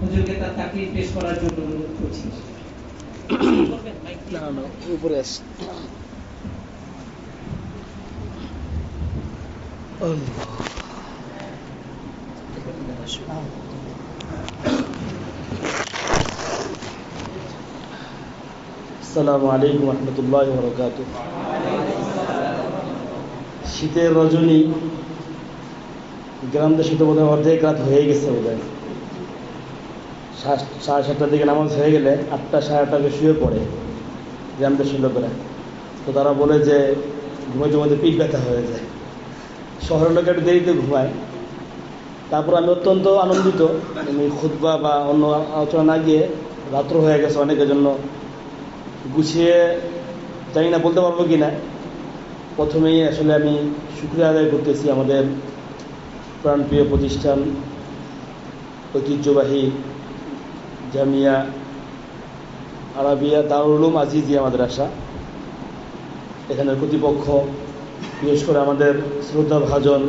হুজুরকে তার তাকলিফ পেশ করার জন্য অনুরোধ করছি। না না উপরে আস আসসালামু আলাইকুম রহমতুল্লাহ বরকাত শীতের রজনী গ্রাম দেশে তো বোধ হয় অর্ধেক রাত হয়ে গেছে বোধ হয় সাড়ে সাতটার দিকে নামাজ হয়ে গেলে আটটা, সাড়ে আটটাকে শুয়ে পড়ে গ্রাম দেশের লোকেরা তো তারা বলে যে ঘুমাইতে ঘুমাইতে পিঠ ব্যথা হয়ে যায়। শহরের লোকের একটু দেরিতে ঘুমায়। তারপর আমি অত্যন্ত আনন্দিত। আমি খুদ্া বা অন্য আলোচনা না গিয়ে রাত্র হয়ে গেছে অনেকের জন্য। গুছিয়ে জানি না বলতে পারব কি না প্রথমেই আসলে আমি শুক্রিয়া আদায় করতেছি আমাদের প্রাণপ্রিয় প্রতিষ্ঠান, ঐতিহ্যবাহী জামিয়া, আরাবিয়া দারুল উলুম আজিজিয়া মাদ্রাসা। এখানের কর্তৃপক্ষ, বিশেষ করে আমাদের শ্রদ্ধা ভাজন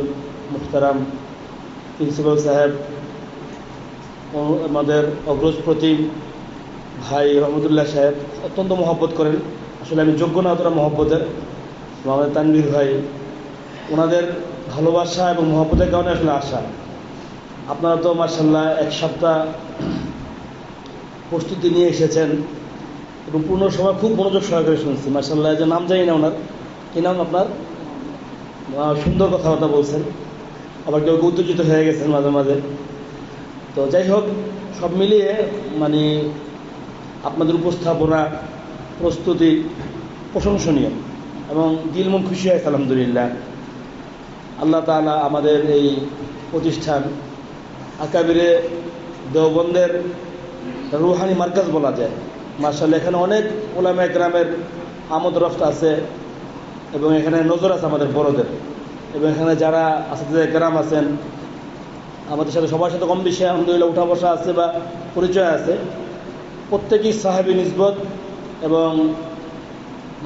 মুখতারাম প্রিন্সিপাল সাহেব আমাদের অগ্রজ প্রতিম ভাই রহমতুল্লাহ সাহেব অত্যন্ত মহব্বত করেন। আসলে আমি যোগ্য না, অতটা মহব্বতের। আমাদের তানবির ভাই, ওনাদের ভালোবাসা এবং মহব্বতের কারণে আসলে আসা। আপনারা তো মার্শাল্লাহ এক সপ্তাহ প্রস্তুতি নিয়ে এসেছেন। এবং পূর্ণ সময় খুব মনোযোগ সহকারে শুনছি। মার্শাল্লাহ যে নাম জানি না ওনার। কী নাম আপনার? সুন্দর কথাবার্তা বলছেন। আবার কেউ উত্তেজিত হয়ে গেছেন মাঝে মাঝে। তো যাই হোক, সব মিলিয়ে মানে আপনাদের উপস্থাপনা, প্রস্তুতি প্রশংসনীয় এবং দিল মন খুশি হয়েছে আলহামদুলিল্লাহ। আল্লাহ তাআলা আমাদের এই প্রতিষ্ঠান, আকাবিরে দেওবন্দের রুহানি মার্কাজ বলা যায়। মার্শাল এখানে অনেক ওলামা গ্রামের আমদ রফত আছে এবং এখানে নজর আছে আমাদের বড়দের। এবং এখানে যারা আসাদের গ্রাম আছেন, আমাদের সাথে সবার সাথে কম বেশি আলহামদুলিল্লাহ উঠা বসা আছে বা পরিচয় আছে। প্রত্যেকেই সাহেবী নিসবত এবং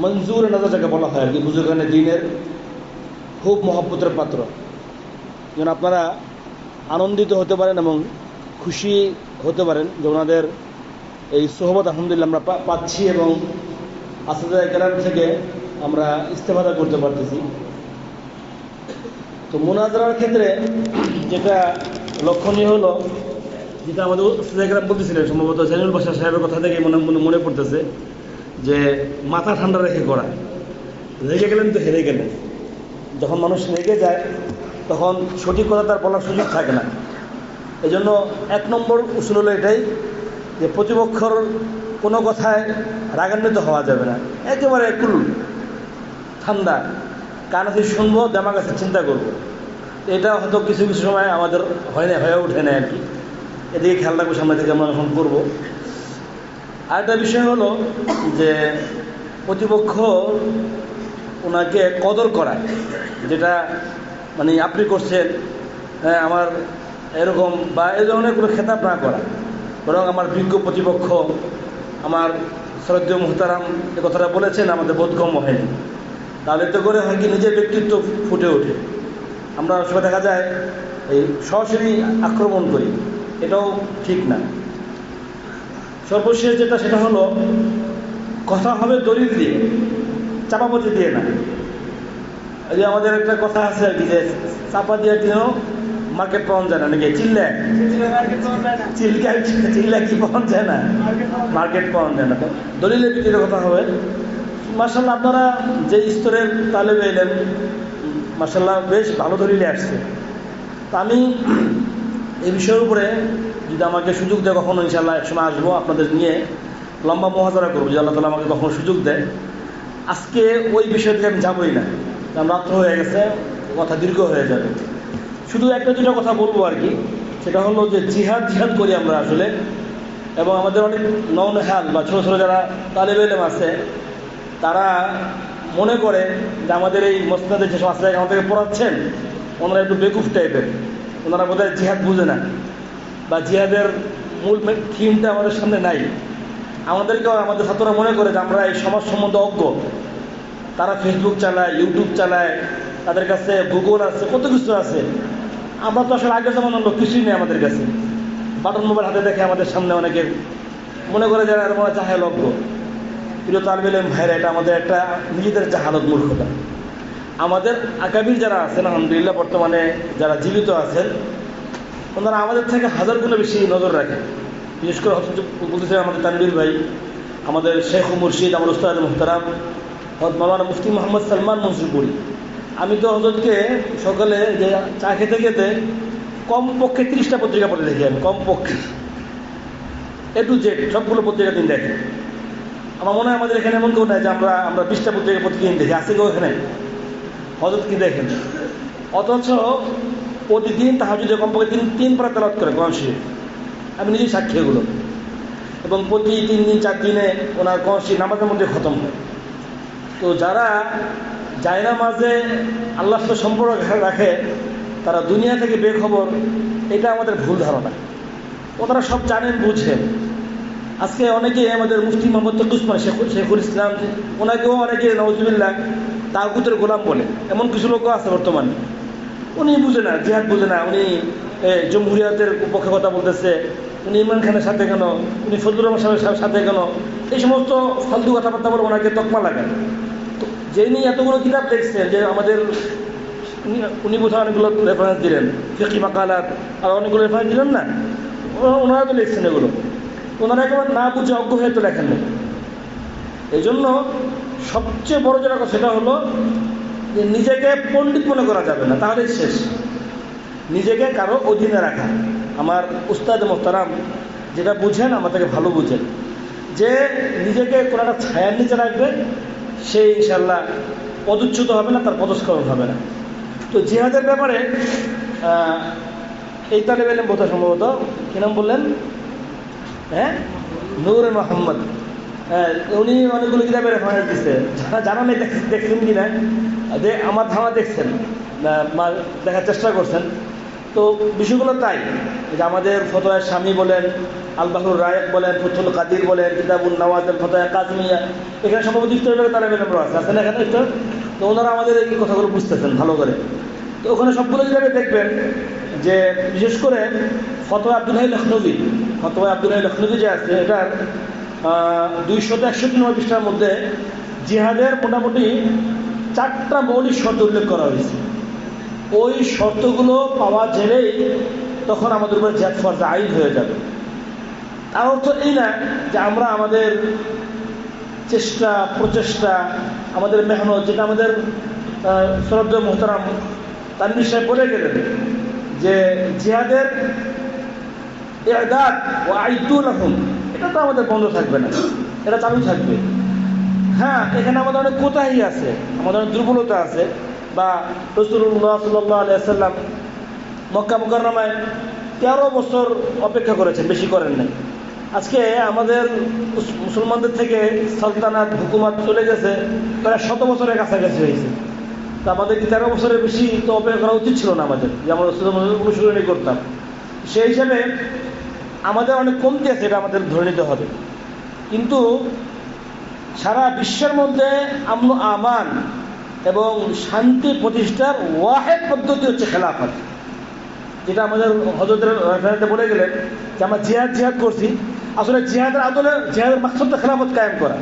মঞ্জুর নাজার যাকে বলা হয় আর কি বুজুর্গানের দিনের খুব মহব্বতের পাত্র। যেন আপনারা আনন্দিত হতে পারেন এবং খুশি হতে পারেন যে ওনাদের এই সোহবত আলহামদুলিল্লাহ আমরা পাচ্ছি এবং আসাদা কেরাম থেকে আমরা ইস্তেফাদা করতে পারতেছি। তো মোনাজারার ক্ষেত্রে যেটা লক্ষণীয় হলো, যেটা আমাদের সুজাইকরাম বলতেছিলেন, সম্ভবত জানিউল বাসা সাহেবের কথা থেকে মনে মনে মনে পড়তেছে যে মাথা ঠান্ডা রেখে করা রেগে গেলেন তো হেরে গেলেন। যখন মানুষ রেগে যায়, তখন সঠিক কথা তার বলার সুযোগ থাকে না। এই জন্য এক নম্বর উসুল হলো এটাই যে প্রতিপক্ষর কোনো কথায় রাগান্বিত হওয়া যাবে না। একেবারে কুল ঠান্ডা কানাতে শুনব দেমাগ আছে চিন্তা করব। এটা হয়তো কিছু কিছু সময় আমাদের হয় না হয়ে ওঠে না আর কি। এদিকে খেয়াল রাখব সামনে থেকে আমরা এখন করব। আরেকটা বিষয় হলো যে প্রতিপক্ষ ওনাকে কদর করা যেটা মানে আপনি করছেন হ্যাঁ, আমার এরকম বা এই ধরনের কোনো খেতাব না করা। বরং আমার বিজ্ঞ প্রতিপক্ষ, আমার শ্রদ্ধেয় মোহতারাম এ কথাটা বলেছেন, আমাদের বোধগম্য হয়নি তাহলে তো করে হয় কি নিজের ব্যক্তিত্ব ফুটে ওঠে। আমরা সবাই দেখা যায়, এই সরাসরি আক্রমণ করি। এটাও ঠিক না। সর্বশেষ যেটা, সেটা হলো, কথা হবে দলিল দিয়ে চাপাপতি দিয়ে না। এই যে আমাদের একটা কথা আছে আর কি, যে চাপা দিয়ে কিনেও মার্কেট পাওয়া যায় না, নাকি? চিল্লে? চিল্কা চিল্লা কি পাওয়া যায় না? মার্কেট পাওয়া যায় না দলিলের ভিত্তিতে কথা হবে। মার্শাল্লাহ আপনারা যে স্তরের তালেবে এলেন মার্শাল্লাহ বেশ ভালো দলিলে আসছে। তা আমি এই বিষয়ের উপরে যদি আমাকে সুযোগ দেয়, কখনো ইনশাল্লাহ একসময় আসব আপনাদের নিয়ে। লম্বা মহাজারা করব যে আল্লাহ তালা আমাকে কখনো সুযোগ দেয়। আজকে ওই বিষয় আমি যাবোই না। কারণ রাত্র হয়ে গেছে, কথা দীর্ঘ হয়ে যাবে। শুধু একটা দুটো কথা বলব আর কি। সেটা হলো যে জিহাদ জিহাদ করি আমরা আসলে। এবং আমাদের অনেক নন হেয়াল বা ছোটো ছোটো যারা তালেব এলেম আছে, তারা মনে করে যে আমাদের এই মসনাদের যেসব আসলে আমাদেরকে পড়াচ্ছেন, ওনারা একটু বেকুফ টাইপের। ওনারা বোধহয় জিহাদ বুঝে না। বা জিহাদের মূল থিমটা আমাদের সামনে নাই। আমাদেরকেও আমাদের ছাত্ররা মনে করে যে আমরা এই সমাজ সম্বন্ধে অজ্ঞ। তারা ফেসবুক চালায় ইউটিউব চালায়, তাদের কাছে গুগল আছে, কত কিছু আছে। আমরা তো আসলে আগের জমানোর লোক কিছুই নেই আমাদের কাছে। বাটন মোবাইল হাতে দেখে আমাদের সামনে অনেকে মনে করে যারা এরকম চাহে লজ্ঞ প্রিয় তালবিলেম ভাইরা, এটা আমাদের একটা নিজেদের জাহালত মূর্খতা। আমাদের আকাবির যারা আছেন, আলহামদুলিল্লাহ, বর্তমানে যারা জীবিত আছেন, ওনারা আমাদের থেকে হাজার গুণে বেশি নজর রাখেন বিশেষ করে হচ্ছে বলতেছেন আমাদের তানবির ভাই, আমাদের শেখ মুর্শিদ, আমার উস্তাদ মুহতারাম মাওলানা মুফতি মোহাম্মদ সালমান মনসুরপুরি। আমি তো হজরতকে সকালে যে চা খেতে খেতে কমপক্ষে তিরিশটা পত্রিকা পড়ে দেখি আমি, কমপক্ষে। এ টু জেড সবগুলো পত্রিকা তিনি দেখে আমার মনে হয় আমাদের এখানে এমন কেউ নাই যে আমরা আমরা বিশটা পত্রিকা পত্রিকা দিন দেখি। আছে কেউ এখানে? হজরত কি দেখেন? অথচ প্রতিদিন তাহা যদি কমপক্ষে তিন তিন পারা তেলাত করে কোরআন শরীফ। আমি নিজেই সাক্ষী এগুলো এবং প্রতি তিন দিন, চার দিনে ওনার কোরআন শরীফ নামাজের মধ্যে খতম হয়। তো যারা জায়না মাঝে আল্লাহর সাথে সম্পর্ক রাখে, তারা দুনিয়া থেকে বেখবর, এটা আমাদের ভুল ধারণা। ওনারা সব জানেন, বুঝেন। আজকে অনেকে আমাদের মুফতি মোহাম্মদ তকুসমান শেখ শেখুল ইসলাম, ওনাকেও অনেকে নওয়াজুবিল্লাহ তাগুতের গোলাম বলে। এমন কিছু লোকও আছে বর্তমানে। উনি বুঝে না, জিহাদ বুঝে না। উনি জমহুরিয়াতের পক্ষে কথা বলতেছে। উনি ইমরান খানের সাথে কেন? উনি ফজলুর রহমান সাহেবের সাথে কেন? এই সমস্ত ফালতু কথাবার্তা বলে ওনাকে তকমা লাগান যিনি এতগুলো কিতাব দেখছেন যে আমাদের উনি- বোধহয় অনেকগুলো রেফারেন্স দিলেন ফিকি মাকালাত, আর অনেকগুলো রেফারেন্স দিলেন না? ওনারা তো লিখছেন এগুলো। ওনারা একেবারে না বুঝে অজ্ঞ হয়ে তো লেখেন না। এই জন্য সবচেয়ে বড় যেটা কথা, সেটা হলো যে নিজেকে পণ্ডিত মনে করা যাবে না, তাহলেই শেষ। নিজেকে কারও অধীনে রাখা। আমার উস্তাদ মোহতারাম যেটা বুঝেন, আমার থেকে ভালো বুঝেন। যে নিজেকে কোনো একটা ছায়ার নিচে রাখবে সে ইনশাল্লাহ পদচ্যুত হবে না তার পদস্খলন হবে না। তো জিহাদের ব্যাপারে এই তালেব এলেম বোধহয় সম্ভবত কী নাম বললেন? হ্যাঁ? নূর মোহাম্মদ। হ্যাঁ, উনি অনেকগুলো কিতাবের রেফারেন্স দিচ্ছে যারা জানা নেই দেখ- দেখছেন কি না আমার ধারণা দেখছেন। দেখার চেষ্টা করছেন। তো বিষয়গুলো তাই। যে আমাদের ফতোয়া স্বামী বলেন আল বাহরুর রায়ক বলেন ফুতুল কাদির বলেন কিতাবুল নওয়াজের ফতোয়া, কাজমিয়া, এখানে সম্ভবত ইফতার তারা বেলাম আছে। আছেন এখানে ইফতার তো ওনারা আমাদের এই কথাগুলো বুঝতেছেন ভালো করে। তো ওখানে সবগুলো কিতাবে দেখবেন, যে বিশেষ করে ফতোয়া আব্দুল্লাহ লখনবী ফতোয়া আব্দুল্লাহ লখনবী যে আছে, এটার দুইশত একষট্টি নম্বর পৃষ্ঠার মধ্যে জিহাদের মোটামুটি চারটা মৌলিক শর্ত উল্লেখ করা হয়েছে। ওই শর্তগুলো পাওয়া গেলেই তখন আমাদের উপরে জিহাদ ফরজ আইন হয়ে যাবে। তার অর্থ এই না যে আমরা আমাদের চেষ্টা, প্রচেষ্টা, আমাদের মেহনত, যেটা আমাদের শ্রদ্ধ মোহতারাম তার বিষয়ে বলে গেলেন যে জিহাদের এদাদ ও রকম এটা তো আমাদের বন্ধ থাকবে না, এটা চালু থাকবে। হ্যাঁ এখানে আমাদের অনেক কোথায় আছে, আমাদের অনেক দুর্বলতা আছে। বা রসুল্লাহ সাল্লাহ আলিয়াল্লাম মক্কা মুকারনামায় তেরো বছর অপেক্ষা করেছেন, বেশি করেন নাই। আজকে আমাদের মুসলমানদের থেকে সালতানাত, হুকুমাত চলে গেছে, প্রায় শত বছরের কাছাকাছি হয়েছে। তা আমাদের তেরো বছরের বেশি তো অপেক্ষা করা উচিত ছিল না আমাদের, যে আমরা অনুসরণী করতাম। সেই হিসাবে আমাদের অনেক কমতি আছে, এটা আমাদের ধরে নিতে হবে। কিন্তু সারা বিশ্বের মধ্যে আমন আমান এবং শান্তি প্রতিষ্ঠার ওয়াহেদ পদ্ধতি হচ্ছে খেলাফত। যেটা আমাদের হজরতের বলে গেলেন যে, আমরা জিহাদ জিহাদ করছি। আসলে জিহাদের আদলে, জিহাদের মাকসুদটা খেলাফত কায়েম করা।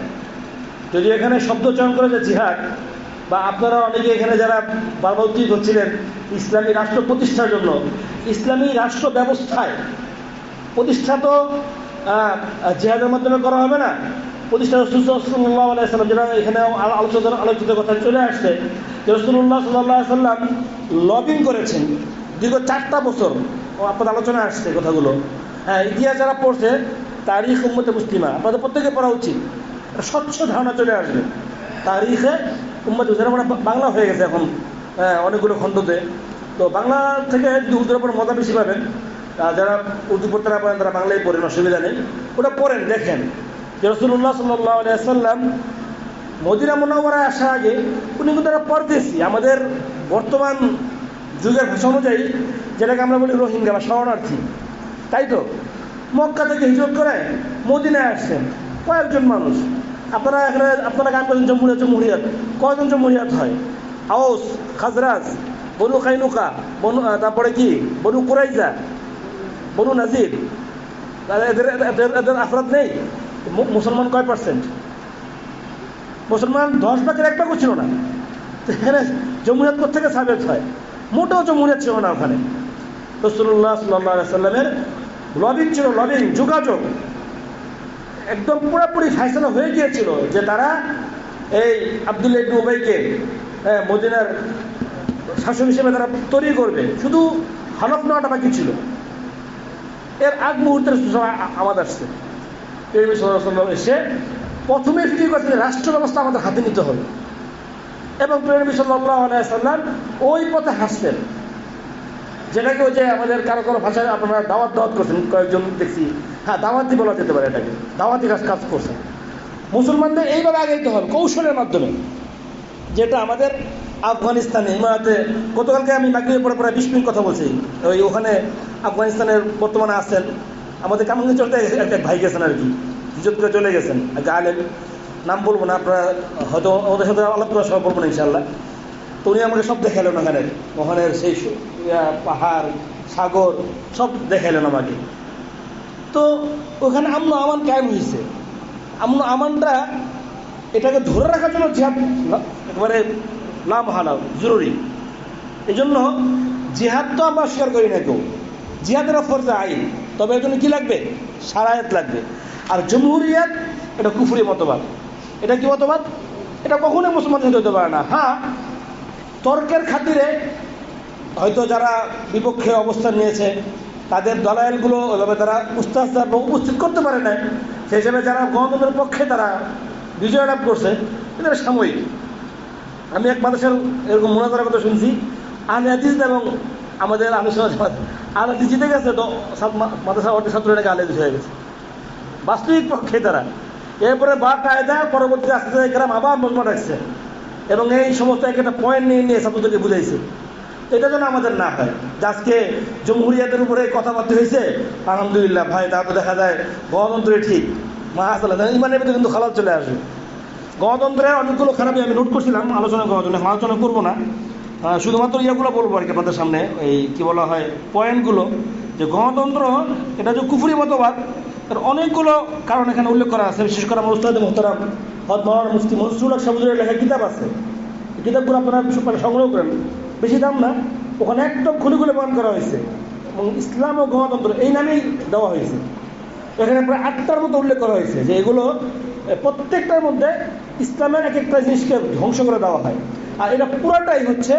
যদি এখানে শব্দ চয়ন করে যে জিহাদ, বা আপনারা অনেকে এখানে যারা বারবার উত্তীত হচ্ছিলেন ইসলামী রাষ্ট্র প্রতিষ্ঠার জন্য, ইসলামী রাষ্ট্র ব্যবস্থায় প্রতিষ্ঠা তো জিহাদের মাধ্যমে করা হবে না। প্রতিষ্ঠা রসুল্লাহ আলাইসাল্লাম যেটা এখানে আলো- আলোচিত কথা চলে আসছে যে রসুল্লাহ সাল্লাহ সাল্লাম লবিং করেছেন দীর্ঘ চারটা বছর। আপনাদের আলোচনায় আসছে কথাগুলো। হ্যাঁ ইতিহাস যারা পড়ছে তারিখ উম্মতে মুসলিমা আপনাদের প্রত্যেকে পড়া উচিত। স্বচ্ছ ধারণা চলে আসবে। তারিখে উম্মতে মুসলিমা মানে বাংলা হয়ে গেছে এখন। হ্যাঁ, অনেকগুলো খণ্ডতে। তো বাংলা থেকে যদি উর্দুর উপর মজা বেশি পাবেন যারা উর্দু পড়তে না পারেন তারা বাংলায় পড়েন অসুবিধা নেই। ওটা পড়েন দেখেন যে রসুল্লাহ সাল্লাহ মদিনা মোনাওয়ারায় আসার আগে উনি কিন্তু একটা পরদেশি। আমাদের বর্তমান যুগের ভাষা অনুযায়ী যেটাকে আমরা বলি রোহিঙ্গা বা শরণার্থী। তাই তো? মক্কা থেকে হিজরত করে মদিনায় আসছেন কয়েকজন মানুষ। আপনারা এখানে, আপনারা গান করেন জম্মুরিয়া জম্মুরিয়াত কয়জন জম্মুরিয়াত হয়? আউস খাজরাজ, বনু কাইনুকা বনু তারপরে কি? বনু কুরাইজা, বনু নাজির। এদের এদের এদের আফরাত নেই? মুসলমান কয় পার্সেন্ট মুসলমান দশ ভাগের এক ভাগও ছিল না তো এখানে জমুরিয়াত থেকে সাবেক হয় মোটেও জমুরিয়াত ছিল না ওখানে রসুল্লাহ সাল্লাহ সাল্লামের লবিং ছিল লবিং যোগাযোগ একদম পুরোপুরি ফাইসলা হয়ে গিয়েছিল যে তারা এই আবদুল্লাহ ইবনে উবাইকে হ্যাঁ, মদিনার শাসক হিসেবে তারা তৈরি করবে শুধু হালফ নেওয়াটা বাকি ছিল এর আগ মুহূর্তের সময় আ- আমাদ আসছে প্রেমী এসে প্রথমে ফিকির করছে? রাষ্ট্র ব্যবস্থা আমাদের হাতে নিতে হবে। এবং প্রেমী সাল্লাম ওই পথে হাসতেন যেটাকে ওই যে আমাদের কারও কারও ভাষায় আপনারা দাওয়াত দাওয়াত করছেন, কয়েকজন দেখছি। হ্যাঁ দাওয়াতি বলা যেতে পারে এটাকে। দাওয়াতি কাজ কাজ করছেন। মুসলমানদের এইভাবে আগাইতে হবে কৌশলের মাধ্যমে। যেটা আমাদের আফগানিস্তানে, ইমারাতে, গতকালকে আমি মাগরিবের পরে প্রায় বিশ মিনিট কথা বলছি। ওই ওখানে আফগানিস্তানের বর্তমানে আছেন আমাদের কামাঙ্গি চলতে এক এক ভাই গেছেন আর কি। হিজত করে চলে গেছেন। এক আলেম, নাম বলব না, আপনারা হয়তো ওদের সাথে আলাপ করার সময় বলব না ইনশাল্লাহ তো উনি আমাকে সব দেখালেন ওখানে ওখানের সেই পাহাড়, সাগর, সব দেখালেন আমাকে। তো ওখানে আমন আমান কায়েম হয়েছে আমন আমানটা এটাকে ধরে রাখার জন্য জিহাদ একেবারে লাম হালাও জরুরি। এই জন্য জিহাদ তো আমরা স্বীকার করি না কেউ। জিহাদের ফরজা আইন তবে এর জন্য কি লাগবে? সারায়াত লাগবে। আর জমহুরিয়াত, এটা কুফুরি মতবাদ। এটা কি মতবাদ? এটা কখনোই মুসলমান হতে পারে না। হ্যাঁ তর্কের খাতিরে হয়তো যারা বিপক্ষে অবস্থান নিয়েছে, তাদের দলায়লগুলো ওইভাবে তারা উস্তাস্তার উপস্থিত করতে পারে না সেই হিসেবে যারা গণতন্ত্রের পক্ষে তারা বিজয় লাভ করছে এটা সাময়িক। আমি এক মানুষের এরকম মোনাজারের কথা শুনছি। আল হাদিস এবং আমাদের আলোচনা আল হাদিস জিতে গেছে, তো মাদ্রাসা অর্ধ ছাত্র এটাকে আল হাদিস হয়ে গেছে। বাস্তবিক পক্ষে তারা। এরপরে বা কায়দা পরবর্তী আস্তে গ্রাম, আবার মজমা রাখছে এবং এই সমস্ত এক একটা পয়েন্ট নিয়ে নিয়ে ছাত্রদেরকে বুঝাইছে। এটা যেন আমাদের না হয়। আজকে জমহুরিয়াতের উপরে কথাবার্তা হয়েছে, আলহামদুলিল্লাহ ভাই, তা তো দেখা যায় গণতন্ত্রে ঠিক। মা আসলে ইমানের ভিতরে কিন্তু খালাল চলে আসবে। গণতন্ত্রের অনেকগুলো খারাপই আমি নোট করছিলাম, আলোচনা করার জন্য, আলোচনা করব না। শুধুমাত্র ইয়েগুলো বলব আর কি আপনাদের সামনে, এই কী বলা হয়, পয়েন্টগুলো। যে গণতন্ত্র, এটা যে কুফুরি মতবাদ তার অনেকগুলো কারণ এখানে উল্লেখ করা আছে। বিশেষ করে আমার উস্তাদ মোহতারাম হদ মহান মুফতি মনসুর সাবুজুরের লেখা কিতাব আছে। কিতাবগুলো আপনারা সংগ্রহ করেন। বেশি দাম না, ওখানে একদম খুলে বহন করা হয়েছে। এবং ইসলাম ও গণতন্ত্র, এই নামেই দেওয়া হয়েছে। এখানে প্রায় আটটার মতো উল্লেখ করা হয়েছে যে এগুলো প্রত্যেকটার মধ্যে ইসলামের এক একটা জিনিসকে ধ্বংস করে দেওয়া হয়। আর এটা পুরাটাই হচ্ছে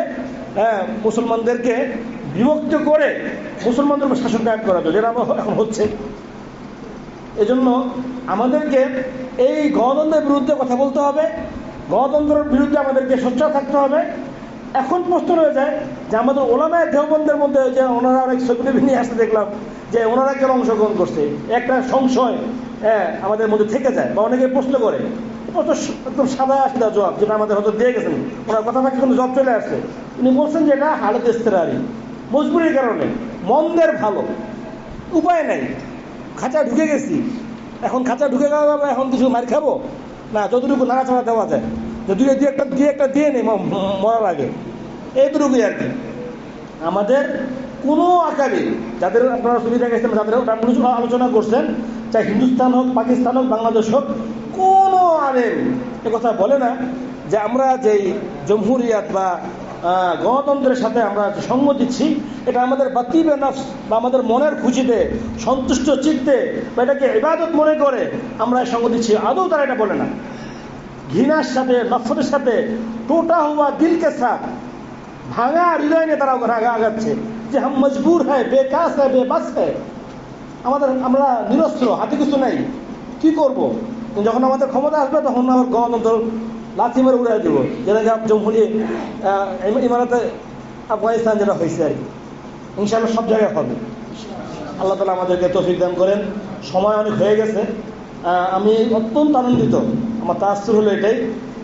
মুসলমানদেরকে বিভক্ত করে মুসলমানদের উপর শাসন কায়েম করা যেটা এখন হচ্ছে। এজন্য আমাদেরকে এই গণতন্ত্রের বিরুদ্ধে কথা বলতে হবে। গণতন্ত্রের বিরুদ্ধে আমাদেরকে সোচ্চার থাকতে হবে। এখন প্রশ্ন রয়ে যায় যে আমাদের ওলামায় দেহবন্ধের মধ্যে যে ওনারা অনেক ছবি নিয়ে আসতে দেখলাম যে ওনারা কেন অংশগ্রহণ করছে? একটা সংশয় হ্যাঁ আমাদের মধ্যে থেকে যায় বা অনেকে প্রশ্ন করে। স- একদম সাদা সাদা জবাব, যেটা আমাদের হয়তো দিয়ে গেছেন। ওনার কথা বাকি কিন্তু জবাব চলে আসছে। উনি বলছেন যে এটা হালত ইস্তেরারি মজবুরির কারণে। মন্দের ভালো। উপায় নাই। খাঁচা ঢুকে গেছি। এখন খাঁচা ঢুকে গেল আমরা এখন কিছু মার খাব? না, যতটুকু নাড়াচাড়া দেওয়া যায়। যে দুই দিয়ে একটা দিয়ে একটা দিয়ে নেই মরার আগে। এইটুকুই আর কি। আমাদের কোনো আকারে যাদের আপনারা সুবিধা গেছেন যাদের আলোচনা করছেন, চাই হিন্দুস্তান হোক, পাকিস্তান হোক, বাংলাদেশ হোক আলেম। এ কথা বলে না যে আমরা যেই জমহুরিয়াত বা গণতন্ত্রের সাথে আমরা সঙ্গ দিচ্ছি, এটা আমাদের বাতিবে নফস বা আমাদের মনের খুশিতে, সন্তুষ্ট চিত্তে বা এটাকে ইবাদত মনে করে আমরা সঙ্গ দিচ্ছি। আদৌ তারা এটা বলে না। ঘৃণার সাথে নফরের সাথে, টোটা হওয়া দিলকে সাথ, ভাঙা হৃদয় নিয়ে তারা আগা- আগাচ্ছে। যে হাম মজবুর হ্যায়, বেকাস হ্যায়, বেবাস হ্যায়। আমাদের, আমরা নিরস্ত্র, হাতে কিছু নাই। কি করব? যখন আমাদের ক্ষমতা আসবে, তখন আমার গণতন্ত্র লাথি মেরে উড়াই দেবো। যেটাকে জমহুরি ইমারাতে আফগানিস্তান যেটা হয়েছে আর কি। ইনশাআল্লাহ সব জায়গায় হবে। আল্লাহ তালা আমাদেরকে তৌফিক দান করেন। সময় অনেক হয়ে গেছে। আমি অত্যন্ত আনন্দিত। আমার তাস্তুর হলো এটাই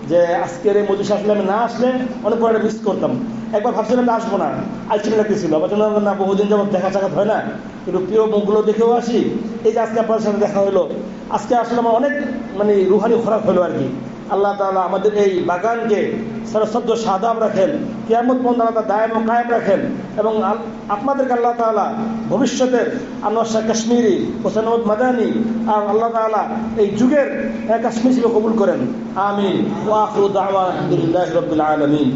যে আজকের এই মজুস আসলে আমি না আসলে অনেক পরে মিস করতাম। একবার ভাবছিলাম যে আসব না। আইসিমি লাগতেছিল আবার জন্য না, বহুদিন যাবত দেখা সাক্ষাৎ হয় না। কিন্তু প্রিয় মুখগুলো দেখেও আসি। এই যে আজকে আপনার সাথে দেখা হলো আজকে আসলে আমার অনেক মানে রুহানি খরাক হলো আর কি। আল্লাহ তাআলা আমাদের এই বাগানকে সরসদ্য সাদাব রাখেন কিয়ামত পর্যন্ত আল্লাহ দায়েম ও কায়েম রাখেন। এবং আপনাদেরকে আল্লাহ তাআলা ভবিষ্যতের আনোয়ার শাহ কাশ্মীরি হোসেনমদ মাদানি আর আল্লাহ তাআলা এই যুগের কাশ্মীর হিসেবে কবুল করেন। আমিন। ওয়া আখিরু দাওয়া আলহামদুলিল্লাহি রাব্বিল আলামিন।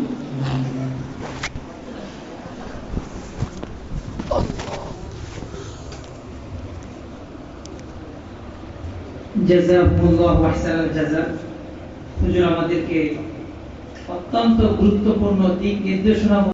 আমাদেরকে অত্যন্ত গুরুত্বপূর্ণ দিক নির্দেশনা